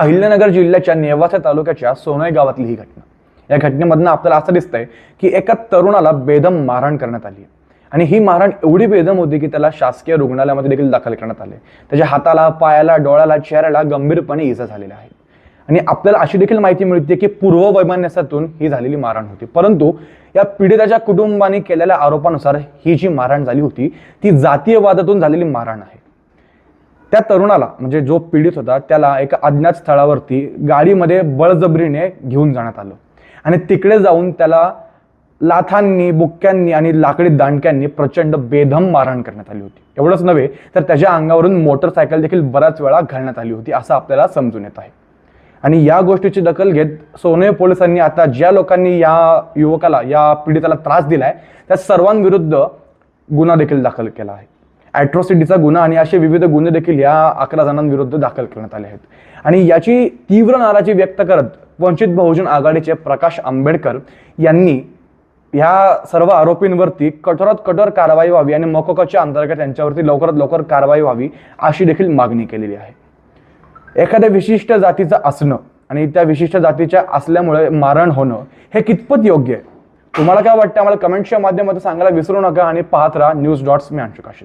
अहिल्यानगर जिल्ह्याच्या नेवासा तालुक्याच्या सोनई गावातली ही घटना. या घटनेमधनं आपल्याला असं दिसतंय की एका तरुणाला बेदम मारहाण करण्यात आली आणि ही मारहाण एवढी बेदम होती की त्याला शासकीय रुग्णालयामध्ये देखील दाखल करण्यात आले त्याच्या हाताला पायाला डोळ्याला चेहऱ्याला गंभीरपणे इजा झालेल्या आहे. आणि आपल्याला अशी देखील माहिती मिळते की पूर्व वैमनस्यातून ही झालेली मारहाण होती. परंतु या पीडिताच्या कुटुंबाने केलेल्या आरोपानुसार ही जी मारहाण झाली होती ती जातीयवादातून झालेली मारहाण आहे. त्या तरुणाला म्हणजे जो पीडित होता त्याला एका अज्ञात स्थळावरती गाडीमध्ये बळजबरीने घेऊन जाण्यात आलं. आणि तिकडे जाऊन त्याला लाथांनी बुक्क्यांनी आणि लाकडी दांडक्यांनी प्रचंड बेधम मारहाण करण्यात आली होती. एवढंच नव्हे तर त्याच्या अंगावरून मोटरसायकल देखील बऱ्याच वेळा घालण्यात आली होती असं आपल्याला समजून येत आहे. आणि या गोष्टीची दखल घेत सोने पोलिसांनी आता ज्या लोकांनी या युवकाला या पीडिताला त्रास दिलाय त्या सर्वांविरुद्ध गुन्हा देखील दाखल केला आहे. ॲट्रॉसिटीचा गुन्हा आणि असे विविध गुन्हे देखील या अकरा जणांविरुद्ध दाखल करण्यात आले आहेत. आणि याची तीव्र नाराजी व्यक्त करत वंचित बहुजन आघाडीचे प्रकाश आंबेडकर यांनी ह्या सर्व आरोपींवरती कठोरात कठोर कारवाई व्हावी आणि मकोकाच्या अंतर्गत त्यांच्यावरती लवकरात लवकर कारवाई व्हावी अशी देखील मागणी केलेली आहे. एखाद्या विशिष्ट जातीचं असणं आणि त्या विशिष्ट जातीच्या असल्यामुळे मारण होणं हे कितपत योग्य आहे? तुम्हाला काय वाटतं? आम्हाला कमेंटच्या माध्यमातून सांगायला विसरू नका आणि पाहत राहा न्यूज डॉट्स मी अंशुकाशी